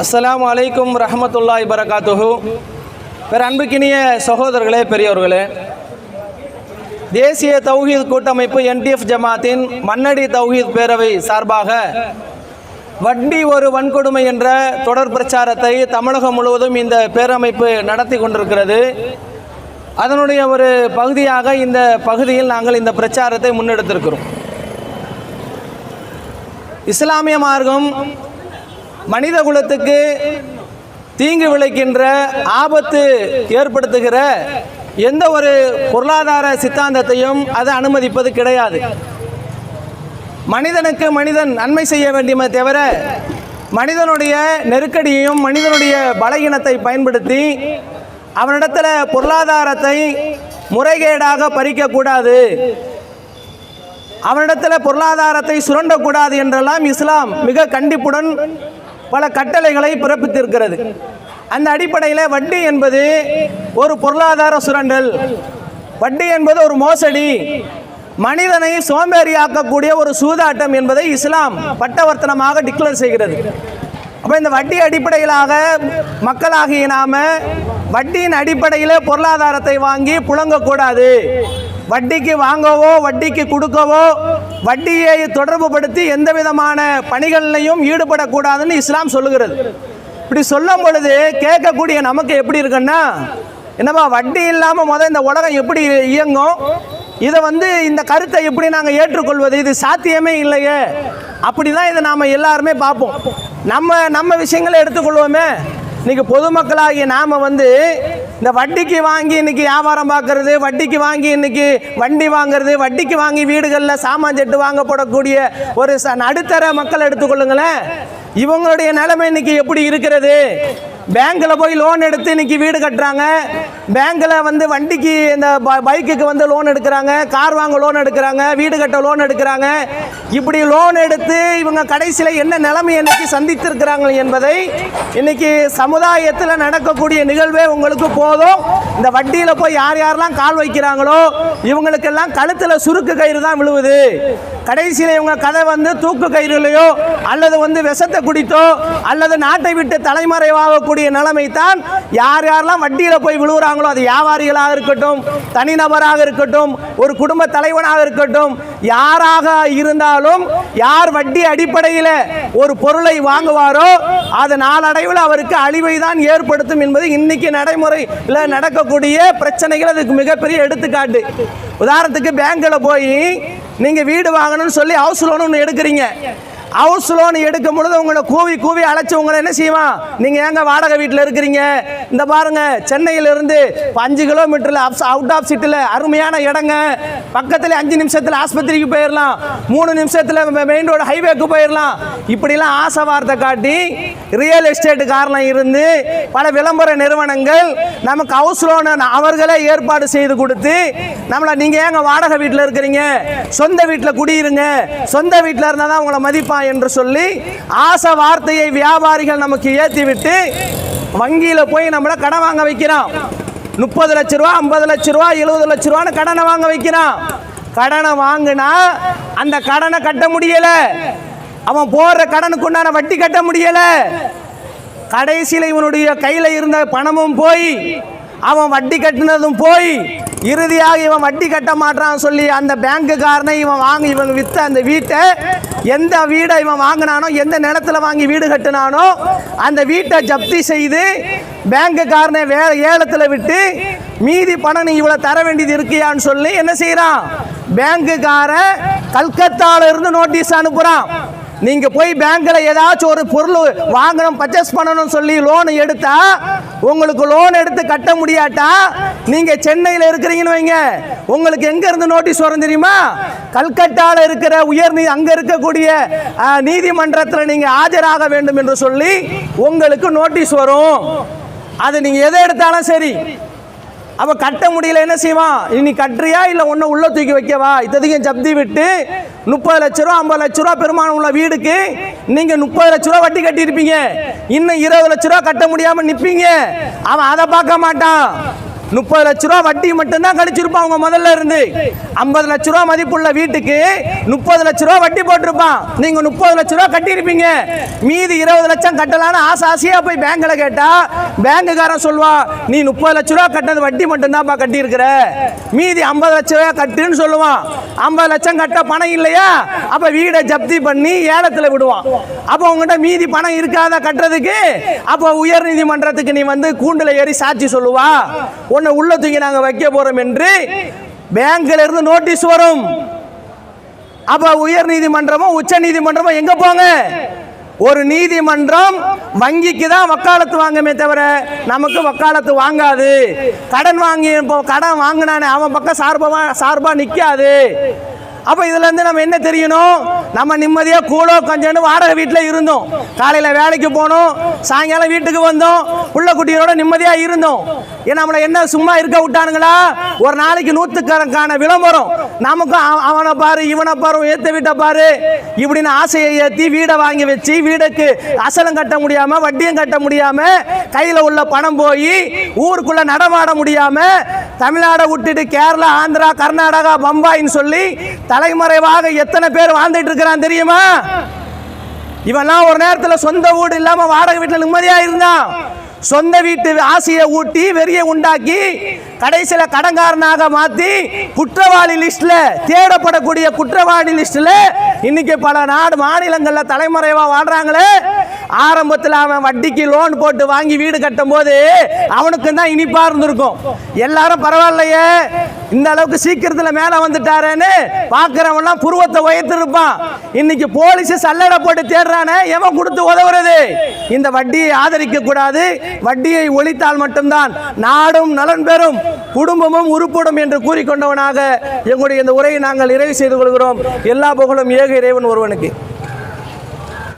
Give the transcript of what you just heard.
அஸ்ஸலாமு அலைக்கும் ரஹமத்துல்லாஹி பரகாத்துஹு பெரு அன்புக்கினிய சகோதரர்களே பெரியவர்களே தேசிய தௌஹீத் கூட்டமைப்பு என்டிஎஃப் ஜமாத்தின் மன்னடி தௌஹீத் பேரவை சார்பாக வட்டி ஒரு வன்கொடுமை என்ற தொடர் பிரச்சாரத்தை தமிழகம் முழுவதும் இந்த பேரமைப்பு நடத்தி கொண்டிருக்கிறது. அதனுடைய ஒரு பகுதியாக இந்த பகுதியில் நாங்கள் இந்த பிரச்சாரத்தை முன்னெடுத்திருக்கிறோம். இஸ்லாமிய மார்க்கம் மனித குலத்துக்கு தீங்கு விளைக்கின்ற ஆபத்து ஏற்படுத்துகிற எந்த ஒரு பொருளாதார சித்தாந்தத்தையும் அது அனுமதிப்பது கிடையாது. மனிதனுக்கு மனிதன் நன்மை செய்ய வேண்டுமே தவிர மனிதனுடைய நெருக்கடியையும் மனிதனுடைய பலகீனத்தை பயன்படுத்தி அவனிடத்தில் பொருளாதாரத்தை முறைகேடாக பறிக்கக்கூடாது. அவனிடத்தில் பொருளாதாரத்தை சுரண்டக்கூடாது என்றெல்லாம் இஸ்லாம் மிக கண்டிப்புடன் பல கட்டளைகளை பிறப்பித்திருக்கிறது. அந்த அடிப்படையில் வட்டி என்பது ஒரு பொருளாதார சுரண்டல். வட்டி என்பது ஒரு மோசடி. மனிதனை சோம்பேறியாக்கக்கூடிய ஒரு சூதாட்டம் என்பதை இஸ்லாம் பட்டவர்த்தனமாக டிக்ளேர் செய்கிறது. அப்போ இந்த வட்டி அடிப்படையிலாக மக்களாகிய நாம வட்டியின் அடிப்படையில் பொருளாதாரத்தை வாங்கி புழங்கக்கூடாது. வட்டிக்கு வாங்கவோ வட்டிக்கு கொடுக்கவோ வட்டியை தொடர்புபடுத்தி எந்த விதமான பணிகள்லையும் ஈடுபடக்கூடாதுன்னு இஸ்லாம் சொல்லுகிறது. இப்படி சொல்லும் பொழுது கேட்கக்கூடிய நமக்கு எப்படி இருக்குன்னா என்னப்பா வட்டி இல்லாமல் முதல் இந்த உலகம் எப்படி இயங்கும்? இதை வந்து இந்த கருத்தை எப்படி நாங்கள் ஏற்றுக்கொள்வது? இது சாத்தியமே இல்லையே. அப்படி தான் இதை நாம் எல்லாருமே பார்ப்போம். நம்ம நம்ம விஷயங்களை எடுத்துக்கொள்வோமே. இன்னைக்கு பொதுமக்களாகிய நாம் வந்து இந்த வட்டிக்கு வாங்கி இன்னைக்கு வியாபாரம் பார்க்குறது வட்டிக்கு வாங்கி இன்னைக்கு வண்டி வாங்குறது வட்டிக்கு வாங்கி வீடுகளில் சாமான் செட்டு வாங்கப்படக்கூடிய ஒரு ச நடுத்தர மக்கள் எடுத்துக்கொள்ளுங்களேன். இவங்களுடைய நிலைமை இன்னைக்கு எப்படி இருக்கிறது? பேங்க்கில் போய் லோன் எடுத்து இன்னைக்கு வீடு கட்டுறாங்க. பேங்க்கில் வந்து வண்டிக்கு இந்த ப- பைக்குக்கு வந்து லோன் எடுக்கிறாங்க. கார் வாங்க லோன் எடுக்கிறாங்க. வீடு கட்ட லோன் எடுக்கிறாங்க. இப்படி லோன் எடுத்து இவங்க கடைசியில் என்ன நிலைமை இன்னைக்கு சந்தித்திருக்கிறாங்க என்பதை இன்னைக்கு சமுதாயத்தில் நடக்கக்கூடிய நிகழ்வே உங்களுக்கு போதும். இந்த வட்டியில் போய் யார் யாரெல்லாம் கால் வைக்கிறாங்களோ இவங்களுக்கெல்லாம் கழுத்தில் சுருக்கு கயிறு தான் விழுவுது. கடைசியில் இவங்க கதை வந்து தூக்கு கயிறுலையோ அல்லது வந்து விஷத்தை குடித்தோ அல்லது நாட்டை விட்டு தலைமறைவாகக்கூடிய நிலைமை தான் யார் யாரெல்லாம் வட்டியில் போய் விழுகிறாங்களோ அது வியாபாரிகளாக இருக்கட்டும் தனிநபராக இருக்கட்டும் ஒரு குடும்ப தலைவனாக இருக்கட்டும் யாராக இருந்தாலும் யார் வட்டி அடிப்படையில் ஒரு பொருளை வாங்குவாரோ அது நாளடைவில் அவருக்கு அழிவை தான் ஏற்படுத்தும் என்பது இன்னைக்கு நடைமுறையில் நடக்கக்கூடிய பிரச்சனைகள். அதுக்கு மிகப்பெரிய எடுத்துக்காட்டு. உதாரணத்துக்கு பேங்க்கில் போய் நீங்கள் வீடு வாங்கணும்னு சொல்லி ஹவுஸ் லோன் ஒன்று எடுக்கிறீங்க. ஹவுஸ் லோன் எடுக்கும் பொழுது உங்களை கூவி கூவி அழைச்சி உங்களை என்ன செய்வான்? நீங்கள் ஏங்க வாடகை வீட்டில் இருக்கிறீங்க? இந்த பாருங்க சென்னையிலிருந்து இப்ப அஞ்சு கிலோமீட்டரில் அவுட் ஆஃப் சிட்டியில் அருமையான இடங்க. பக்கத்தில் அஞ்சு நிமிஷத்தில் ஆஸ்பத்திரிக்கு போயிடலாம் மூணு நிமிஷத்தில் மெயின் ரோடு ஹைவேக்கு போயிடலாம் இப்படிலாம் ஆசை வார்த்தை காட்டி ரியல் எஸ்டேட் காரணம் இருந்து பல விளம்பர நிறுவனங்கள் நமக்கு ஹவுஸ் லோன் அவர்களே ஏற்பாடு செய்து கொடுத்து நம்மளை நீங்கள் ஏங்க வாடகை வீட்டில் இருக்கிறீங்க? சொந்த வீட்டில் குடியிருங்க. சொந்த வீட்டில் இருந்தால் தான் உங்களை மதிப்பான் என்று சொல்லி ஆசை வார்த்தையை வியாபாரிகள் நமக்கு ஏற்றி விட்டு வங்கியில் போய் நம்மளை கடன் வாங்க வைக்கிறான். முப்பது லட்ச ரூபா ஐம்பது லட்ச ரூபா எழுபது லட்ச ரூபான்னு கடனை வாங்க வைக்கிறான். கடனை வாங்கினா அந்த கடனை கட்ட முடியல. அவன் போடுற கடனுக்கு உண்டான வட்டி கட்ட முடியல. கடைசியில் இவனுடைய கையில் இருந்த பணமும் போய் அவன் வட்டி கட்டினதும் போய் இறுதியாக இவன் வட்டி கட்ட மாட்டான் சொல்லி அந்த பேங்குக்காரனை இவன் வாங்கி இவன் வித்த அந்த வீட்டை எந்த வீடை இவன் வாங்கினானோ எந்த நிலத்துல வாங்கி வீடு கட்டினானோ அந்த வீட்டை ஜப்தி செய்து பேங்குக்காரனை வே ஏலத்தில் விட்டு மீதி பணம் நீ இவ்வளோ தர வேண்டியது இருக்கியான்னு சொல்லி என்ன செய்கிறான் பேங்குக்காரன் கல்கத்தால இருந்து நோட்டீஸ் அனுப்புகிறான் நீங்க போய் பேங்க்ல ஏதாச்சும் ஒரு பொருள் வாங்கணும் பர்ச்சேஸ் பண்ணணும்னு சொல்லி லோன் எடுத்தா உங்களுக்கு லோன் எடுத்து கட்ட முடியாட்டா நீங்க சென்னையில் இருக்கிறீங்கன்னு வைங்க. உங்களுக்கு எங்க இருந்து நோட்டீஸ் வரும் தெரியுமா? கல்கட்டால இருக்கிற உயர் நீ அங்க இருக்கக்கூடிய நீதிமன்றத்தில் நீங்க ஆஜராக வேண்டும் என்று சொல்லி உங்களுக்கு நோட்டீஸ் வரும். அது நீங்க எதை எடுத்தாலும் சரி. அப்போ கட்ட முடியல என்ன செய்வான்? இனி கட்டுறியா? இல்லை ஒன்று உள்ளே தூக்கி வைக்கவா? இத்ததையும் ஜப்தி விட்டு முப்பது லட்ச ரூபா ஐம்பது லட்ச ரூபா பெருமானம் உள்ள வீடுக்கு நீங்கள் முப்பது லட்ச ரூபா வட்டி கட்டியிருப்பீங்க. இன்னும் இருபது லட்ச ரூபா கட்ட முடியாமல் நிற்பீங்க அவன் அதை பார்க்க மாட்டான். முப்பது லட்ச ரூபா வட்டி மட்டும்தான் கழிச்சிருப்பான் அவங்க முதல்ல இருந்து. ஐம்பது லட்ச ரூபா மதிப்புள்ள வீட்டுக்கு முப்பது லட்ச ரூபா வட்டி போட்டிருப்பான். நீங்க முப்பது லட்ச ரூபா கட்டியிருப்பீங்க. மீதி இருபது லட்சம் கட்டலான்னு ஆசை ஆசையா போய் பேங்க்ல கேட்டா பேங்குக்காரன் சொல்லுவா நீ முப்பது லட்ச ரூபா கட்டினது வட்டி மட்டும்தான்ப்பா கட்டியிருக்கிற. மீதி ஐம்பது லட்ச ரூபா கட்டுன்னு சொல்லுவான். ஐம்பது லட்சம் கட்ட பணம் இல்லையா? அப்ப வீடை ஜப்தி பண்ணி ஏலத்துல விடுவான். அப்போ உங்ககிட்ட மீதி பணம் இருக்காத கட்டுறதுக்கு அப்போ உயர் நீதிமன்றத்துக்கு நீ வந்து கூண்டுல ஏறி சாட்சி சொல்லுவா. உன்னை உள்ள தூக்கி நாங்க வைக்க போறோம் என்று பேங்க்ல இருந்து நோட்டீஸ் வரும். அப்ப உயர் நீதிமன்றமும் உச்ச நீதிமன்றமும் எங்க போங்க? ஒரு நீதிமன்றம் வங்கிக்கு தான் வக்காலத்து வாங்குமே தவிர நமக்கு வக்காலத்து வாங்காது. கடன் வாங்கி இப்போ கடன் வாங்கினானே அவன் பக்கம் சார்பா சார்பா நிக்காது. அப்போ இதுல இருந்து நம்ம என்ன தெரியணும்? நம்ம நிம்மதியாக கூலோ கொஞ்சம்னு வாடகை வீட்டில் இருந்தோம். காலையில் வேலைக்கு போனோம். சாயங்காலம் வீட்டுக்கு வந்தோம். புள்ள குட்டிகளோட நிம்மதியாக இருந்தோம். ஏன்னா நம்மளை என்ன சும்மா இருக்க விட்டானுங்களா? ஒரு நாளைக்கு நூற்றுக்கணக்கான விளம்பரம். நமக்கும் அவனை பாரு இவனை பாரு ஏத்த வீட்டை பாரு. இப்படின்னு ஆசையை ஏற்றி வீடை வாங்கி வச்சு வீடுக்கு அசலம் கட்ட முடியாமல் வட்டியும் கட்ட முடியாமல் கையில் உள்ள பணம் போய் ஊருக்குள்ளே நடமாட முடியாமல் தமிழ்நாடை விட்டுட்டு கேரளா ஆந்திரா கர்நாடகா பம்பாயின்னு சொல்லி தலைமறைவாக எத்தனை பேர் வாழ்ந்துட்டு இருக்கிறான் தெரியுமா? இவெல்லாம் ஒரு நேரத்தில் சொந்த வீடு இல்லாமல் வாடகை வீட்டில் நிம்மதியாக இருந்தான் சொந்த வீட்டு ஆசையை ஊட்டி வெறியை உண்டாக்கி கடைசியில் கடன்காரனாக மாற்றி குற்றவாளி லிஸ்ட்டில் தேடப்படக்கூடிய குற்றவாளி லிஸ்ட்டில் இன்னைக்கு பல நாடு மாநிலங்களில் தலைமறைவா வாழ்கிறாங்களே ஆரம்பத்தில் அவன் வட்டிக்கு லோன் போட்டு வாங்கி வீடு கட்டும் போது அவனுக்கு தான் இனிப்பாக இருந்திருக்கும். எல்லாரும் பரவாயில்லையே. இந்த அளவுக்கு சீக்கிரத்தில் மேலே வந்துட்டாரேன்னு பார்க்குறவன்லாம் புருவத்தை உயர்த்திருப்பான். இன்னைக்கு போலீஸ் சல்லடை போட்டு தேடுறானே எவன் கொடுத்து உதவுறது? இந்த வட்டியை ஆதரிக்க கூடாது வட்டியை ஒழித்தால் மட்டும்தான் நாடும் நலன் பெறும் குடும்பமும் உருப்படும் என்று கூறிக்கொண்டவனாக எங்களுடைய இந்த உரையை நாங்கள் நிறைவு செய்து கொள்கிறோம். எல்லா புகழும் ஏக இறைவன் ஒருவனுக்கு.